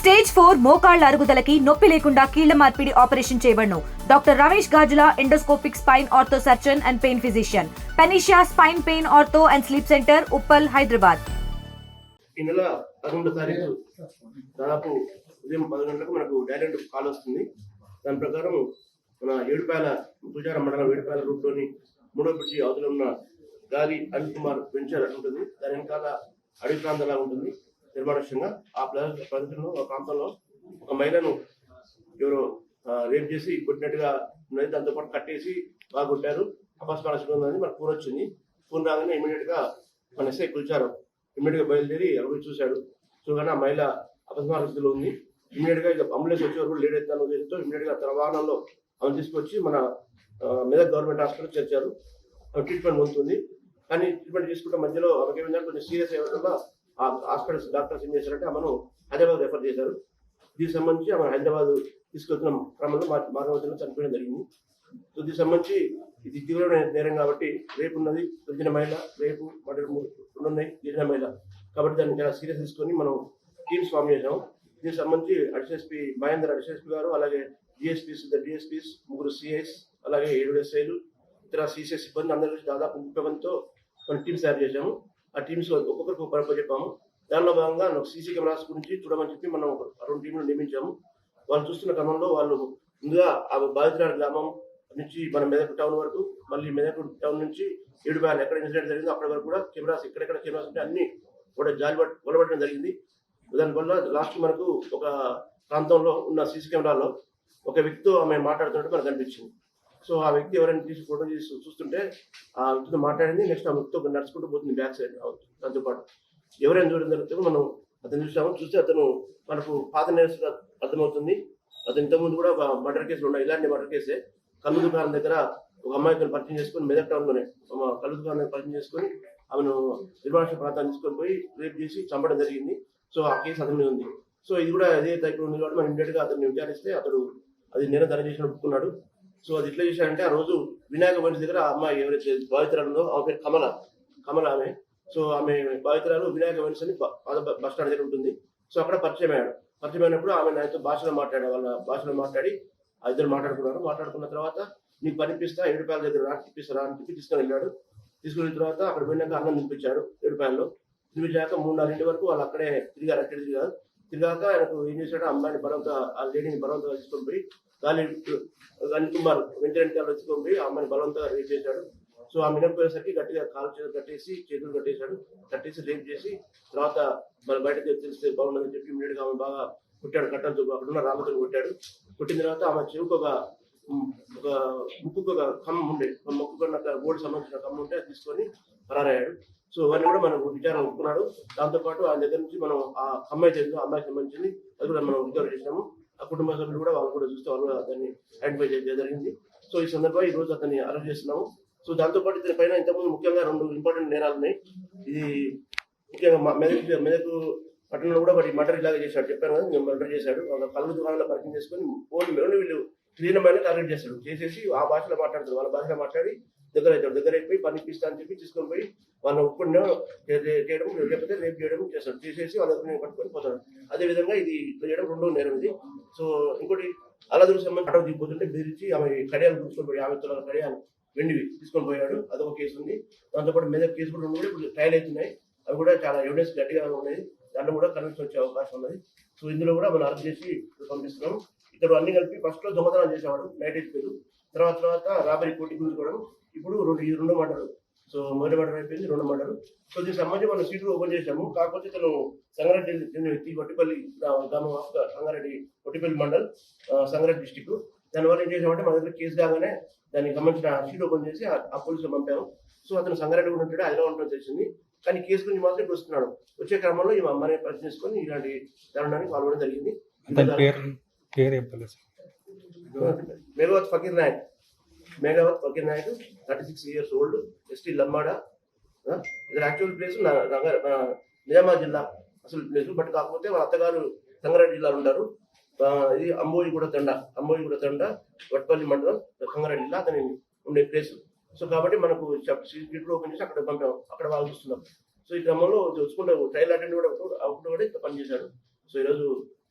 Stage four మోకాళ్ళ అరుగుదలకి నొప్పి లేకుండా కీళ్ళ మార్పిడి operation చేయబడను. Doctor Ramesh Gajula endoscopic spine ortho surgeon and pain physician. పెనిషియా spine pain ortho and sleep centre Uppal Hyderabad. ఈ నెల పదకొండో తారీఖు దాదాపు ఉదయం పది గంటలకు మనకు డైరెక్ట్ కాల్ వస్తుంది. దాని ప్రకారం మన ఏడుపాయల పూజార మండలం ఏడుపాయల రూట్లోని మూడో బ్రిడ్జి అవతల ఉన్న గాలి అనిల్ కుమార్ వెంచర్ అని ఉంటుంది. దాని వెనకాల అడవి ప్రాంతంలా ఉంటుంది. నిర్మానుష్యంగా ఆ ప్ర- ఒక ఆ ప్రాంతంలో ఒక మహిళను ఎవరో రేప్ చేసి కొట్టినట్టుగా ఉన్నది. దాంతో పాటు కట్టేసి బాగా కొట్టారు. అపస్మారణ ఉందని మనకు ఫోన్ వచ్చింది. ఫోన్ రాగానే ఇమీడియట్గా మన ఎస్ఐ పిలిచారు. ఇమ్మీడియట్గా బయలుదేరి ఎవరు చూశాడు. చూడగానే ఆ మహిళ అపస్మార స్థితిలో ఉంది. ఇమ్మీడియట్గా ఇక అంబులెన్స్ వచ్చే వరకు లేట్ అవుతాను ఉద్దేశంతో ఇమ్మీడియట్గా తన వాహనంలో ఆమె తీసుకొచ్చి మన మెదక్ గవర్నమెంట్ హాస్పిటల్ చేర్చారు. ట్రీట్మెంట్ పొందుతుంది. కానీ ట్రీట్మెంట్ తీసుకుంటే మధ్యలో ఆమెకేమైందంటే కొంచెం సీరియస్ అయ్యడం వల్ల హాస్పిటల్స్ డాక్టర్స్ ఏం చేశారంటే ఆమెను హైదరాబాద్ రెఫర్ చేశారు. దీనికి సంబంధించి ఆమె హైదరాబాద్ తీసుకెళ్తున్న క్రమంలో మా చనిపోయడం జరిగింది. సో దీనికి సంబంధించి ఇది తీవ్రమైన నేరం కాబట్టి రేపు ఉన్నది దొరికిన మహిళ రేపు మరి మూడు రెండు ఉన్నాయి గిరిజన మహిళ. కాబట్టి దాన్ని చాలా సీరియస్ తీసుకొని మనం టీమ్స్ ఫామ్ చేసాం దీనికి సంబంధించి అడిసిఎస్పీ మహేందర్ అడిసిఎస్పీ గారు అలాగే డిఎస్పీస్ ఇద్దరు డిఎస్పీస్ ముగ్గురు సిఐస్ అలాగే ఏడు ఎస్ఐలు ఇతర సిసిఎస్ సిబ్బంది అందరి దాదాపు ముప్పై మందితో మనం టీమ్స్ తయారు చేశాము. ఆ టీమ్స్ ఒక్కొక్కరికి ఒక పరప చెప్పాము దానిలో భాగంగా సీసీ కెమెరాస్ గురించి చూడమని చెప్పి మనం ఒక రెండు టీంలు నియమించాము. వాళ్ళు చూస్తున్న క్రమంలో వాళ్ళు ముందుగా ఆ బాధితురాల గ్రామం నుంచి మన మెదక్ టౌన్ వరకు మళ్ళీ మెదక్ టౌన్ నుంచి ఏడుపాయలు ఎక్కడ ఇన్సిడెంట్ జరిగిందో అప్పటి వరకు కూడా కెమెరాస్ ఎక్కడెక్కడ కెమెరాస్ ఉంటే అన్ని కూడా జాలి కొలబడడం జరిగింది. దానివల్ల లాస్ట్ మనకు ఒక ప్రాంతంలో ఉన్న సీసీ కెమెరాలో ఒక వ్యక్తితో ఆమె మాట్లాడుతున్నట్టు మనకు అనిపించింది. సో ఆ వ్యక్తి ఎవరైనా తీసి ఫోటో తీసి చూస్తుంటే ఆ వ్యక్తితో మాట్లాడింది నెక్స్ట్ ఆ వ్యక్తితో నడుచుకుంటూ పోతుంది బ్యాక్ సైడ్ దాంతోపాటు ఎవరైనా చూడడం జరుగుతుందో మనం అతను చూసాము. చూస్తే అతను మనకు పాత నేరస్తుగా అర్థమవుతుంది. అతను ఇంతకుముందు కూడా ఒక మర్డర్ కేసులు ఉన్నాయి ఇలాంటి మర్డర్ కేసే కళ్ళు దుకాణం దగ్గర ఒక అమ్మాయితో పరిచయం చేసుకొని మెదక్ టౌన్లోనే కల్లు కళ్ళు దుకాణం పరిచయం చేసుకొని ఆమెను నిర్మాణ ప్రాంతాన్ని తీసుకొని పోయి రేపు చేసి చంపడం జరిగింది. సో ఆ కేసు అతని మీద ఉంది. సో ఇది కూడా అదే టైప్ ఉంది కాబట్టి మనం ఇమీడియట్గా అతన్ని విచారిస్తే అతడు అది నిరంతరం ధర చేసిన ఒప్పుకున్నాడు. సో అది ఎట్లా చేశారంటే ఆ రోజు వినాయక వంటి దగ్గర ఆ అమ్మాయి ఎవరైతే బాధితురాలు ఉందో ఆమె పేరు కమల. కమల ఆమె. సో ఆమె బాధితురాలు వినాయక వెన్స్ అని బస్ స్టాండ్ దగ్గర ఉంటుంది. సో అక్కడ పరిచయం అయ్యాడు. పరిచయం అయినప్పుడు ఆమె నాతో భాషలో మాట్లాడాడు వాళ్ళ భాషలో మాట్లాడి ఆ ఇద్దరు మాట్లాడుకున్నారు. మాట్లాడుకున్న తర్వాత నీకు పనిపిస్తా ఏడు రూపాయల దగ్గర రా తిప్పిస్తారా అని చెప్పి తీసుకొని వెళ్ళాడు. తీసుకుని వెళ్ళిన తర్వాత అక్కడ పోయినాక అన్నం తినిపించాడు ఏడు రూపాయల్లో. తినిపించాక మూడు నాలుగింటి వరకు వాళ్ళు అక్కడే తిరిగారు అక్కడ తిరిగారు. తిరిగాక ఆయనకు ఏం చేశాడు ఆ అమ్మాయిని బలవంత ఆ లేడీని బలవంతంగా తీసుకొని పోయి గాలి అనిల్ కుమార్ వెంటనే తీసుకొని ఆమెను అమ్మాయిని బలవంతంగా రేప్ చేశాడు. సో ఆమె మినపోయేసరికి గట్టిగా కాలు చేతులు కట్టేసి చేతులు కట్టేశాడు. కట్టేసి రేప్ చేసి తర్వాత మన బయటకు తెలిస్తే బాగుండదని చెప్పి ఇమీడియట్గా ఆమె బాగా కొట్టాడు. కట్టలతో అక్కడ ఉన్న రాళ్ళతో కొట్టాడు. కొట్టిన తర్వాత ఆమె చెవుకు ఒక ఒక ముక్కుకు ఒక కమ్మ ఉండే. ఆ ముక్కు ఒక సంబంధించిన కమ్మ ఉంటే అది తీసుకొని పరారయ్యాడు. సో ఇవన్నీ కూడా మనం విచారణ ఒప్పుకున్నాడు. దాంతోపాటు ఆయన ఆ దగ్గర నుంచి మనం ఆ అమ్మాయి తెలుసు ఆ అమ్మాయికి సంబంధించింది అది కూడా మనం రికవర్ చేసినాము. ఆ కుటుంబ సభ్యులు కూడా వాళ్ళు కూడా చూస్తే వాళ్ళు అతన్ని ఐడెంటిఫై చేయడం జరిగింది సో ఈ సందర్భంగా ఈ రోజు అతన్ని అరెస్ట్ చేస్తున్నాము. సో దాంతో పాటు ఇతని పైన ఇంతకుముందు ముఖ్యంగా రెండు ఇంపార్టెంట్ నేరాలు ఉన్నాయి. ఇది ముఖ్యంగా మెదక్ మెదక్ పట్టణంలో కూడా వాటి మర్డర్ ఇలాగే చేశాడు. చెప్పాను కదా నేను మర్డర్ చేశాడు. వాళ్ళ కళ్ళు దుకాణంలో పరిచయం చేసుకొని ఫోన్ ఓన్లీ వీళ్ళు క్లీనమైన టార్గెట్ చేస్తాడు చేసేసి ఆ భాషలో మాట్లాడతాడు వాళ్ళ భాషలో మాట్లాడి దగ్గర అవుతాడు. దగ్గర అయిపోయి పని ఇప్పిస్తా అని చెప్పి తీసుకొని పోయి వాళ్ళని ఒప్పుకుండా చేయడం లేకపోతే రేపు చేయడం చేస్తాడు. చేసేసి వాళ్ళ దగ్గర పట్టుకొని పోతాడు. అదే విధంగా ఇది చేయడం రెండో నేరం ఇది. సో ఇంకోటి అల్లదూరు సంబంధించి అటవ దిగిపోతుంటే బెదిరించి ఆమె కడియాలు తీసుకొని పోయి ఆమె తులాల కడియాలు వెండివి తీసుకొని పోయాడు. అదొక కేసు ఉంది. దాంతోపాటు మీద కేసు కూడా రెండు కూడా ఇప్పుడు ట్రయల్ అవుతున్నాయి. అవి కూడా చాలా ఎవిడెన్స్ గట్టిగా ఉన్నాయి. దాంట్లో కూడా కన్విన్స్ వచ్చే అవకాశం ఉన్నది. సో ఇందులో కూడా మనం అరెస్ట్ చేసి పంపిస్తున్నాం. ఇతడు అన్ని కలిపి ఫస్ట్లో దొంగతనం చేసేవాడు నైట్ పేరు తర్వాత తర్వాత రాబరీ కోటి గుంజుకోవడం ఇప్పుడు రెండు ఈ రెండు మండలు సో మొదటి మండలం అయిపోయింది రెండు మండలు సో దీనికి సంబంధించి మనం సీట్లు ఓపెన్ చేశాము. కాకపోతే ఇతను సంగారెడ్డి చెందిన వ్యక్తి కొట్టిపల్లి గ్రామం ఆఫ్ సంగారెడ్డి కొట్టిపల్లి మండల్ సంగారెడ్డి డిస్టిక్ దానివల్ల ఏం చేసామంటే మన దగ్గర కేసు కాగానే దానికి సంబంధించిన షీట్ ఓపెన్ చేసి ఆ- పోలీసులు పంపాము. సో అతను సంగారెడ్డి కూడా ఉంటాడు హైదరాబాద్ ఉంటాడు తెలిసింది. కానీ కేసు గురించి మాత్రం ఇప్పుడు వస్తున్నాడు. వచ్చే క్రమంలో ఈ అమ్మని ప్రశ్నించుకొని ఇలాంటి దారుణానికి పాల్గొనడం జరిగింది. పేరు పేరు Meghavath Fakir Nayak. Meghavath Fakir Nayak thirty six years old ST Lambada ఇది యాక్చువల్ ప్లేస్ నిజామాబాద్ జిల్లా. అసలు ప్లేస్ బట్ కాకపోతే వాళ్ళ అత్తగారు సంగారెడ్డి జిల్లాలో ఉంటారు. ఆ, ఇది అంబోజిగూడ తండ అంబోజిగూడ తండ వట్పల్లి మండలం సంగారెడ్డి జిల్లా అతని ఉండే ప్లేస్ సో కాబట్టి మనకు సీట్లు ఓపెన్ చేసి అక్కడ పంపాం. అక్కడ వాళ్ళు చూస్తున్నాం. సో ఈ క్రమంలో చూసుకుంటే ట్రైల్ అటెండ్ కూడా అప్పుడు కూడా పనిచేశాడు సో ఈరోజు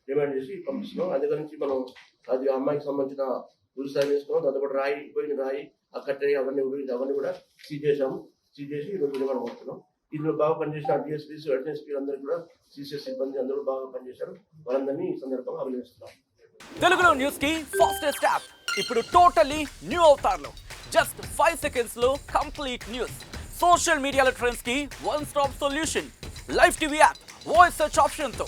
డిమాండ్ చేసి పంపిస్తున్నాం. అందుకని నుంచి మనం అది అమ్మాయికి సంబంధించిన పులుసు సాయం దాంతో కూడా రాయి పోయిన రాయి ఆ కట్టె అవన్నీ ఉపయోగించి అవన్నీ కూడా సీజ్ చేశాము. సీజ్ చేసి ఈరోజు విలువను కొడుతున్నాం ఇందులో బాగా పనిచేసిన డిఎస్పీస్ అడిషనల్ అందరూ కూడా సిసిఎస్ సిబ్బంది అందరూ బాగా పనిచేశారు. వాళ్ళందరినీ ఈ సందర్భంగా అభినందిస్తున్నాం. తెలుగులో న్యూస్కి ఫాస్టెస్ట్ యాప్. ఇప్పుడు టోటలీ న్యూ అవతార్లో. జస్ట్ ఫైవ్ సెకండ్స్లో కంప్లీట్ న్యూస్. సోషల్ మీడియాలో ట్రెండ్స్కి one stop solution. Live TV app voice search ఆప్షన్తో